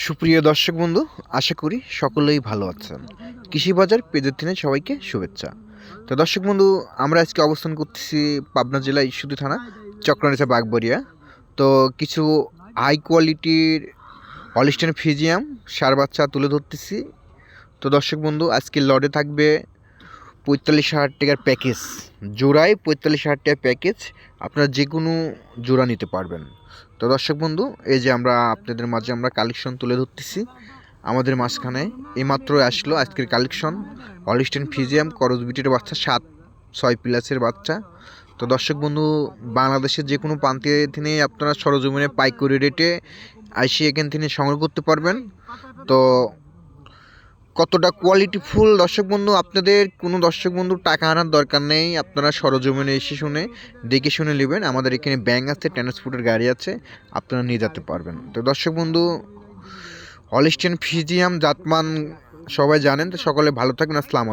সুপ্রিয় দর্শক বন্ধু, আশা করি সকলেই ভালো আছেন। কৃষি বাজার পেজের দিনে সবাইকে শুভেচ্ছা। তো দর্শক বন্ধু, আমরা আজকে অবস্থান করতেছি পাবনা জেলা ইস্যুদি থানা চক্রানিসা বাগবরিয়া তো কিছু হাই কোয়ালিটির অলিস্টেন ফিজিয়াম সার বাচ্চা তুলে ধরতেছি। তো দর্শক বন্ধু, আজকে লডে থাকবে পঁয়তাল্লিশ হাজার টাকার প্যাকেজ জোড়ায় পঁয়তাল্লিশ হাজার টাকার প্যাকেজ আপনারা যে কোনো জোড়া নিতে পারবেন। তো দর্শক বন্ধু, এই যে আমরা আপনাদের মাঝে আমরা কালেকশন তুলে ধরতেছি, আমাদের মাঝখানে এইমাত্র আসলো আজকের কালেকশন অল অলিস্টেন ফিজিয়াম করজ বিটের বাচ্চা, সাত, ছয় প্লাসের বাচ্চা। তো দর্শক বন্ধু, বাংলাদেশের যে কোনো প্রান্তে থেকে আপনারা সরজমিনে পাইকারি রেটে আইসি এখান থেকে সংগ্রহ করতে পারবেন। তো কতটা কোয়ালিটি ফুল? দর্শক বন্ধু, আপনাদের কোনো দর্শক বন্ধু টাকা আনার দরকার নেই, আপনারা সরজমিনে এসে শুনে দেখে শুনে নেবেন। আমাদের এখানে ব্যাঙ্ক আছে ট্রান্সপোর্টের গাড়ি আছে, আপনারা নিয়ে যেতে পারবেন। তো দর্শক বন্ধু অলিস্টেন ফিজিয়াম জাতমান সবাই জানেন, তো সকলে ভালো থাকবেন, আসসালাম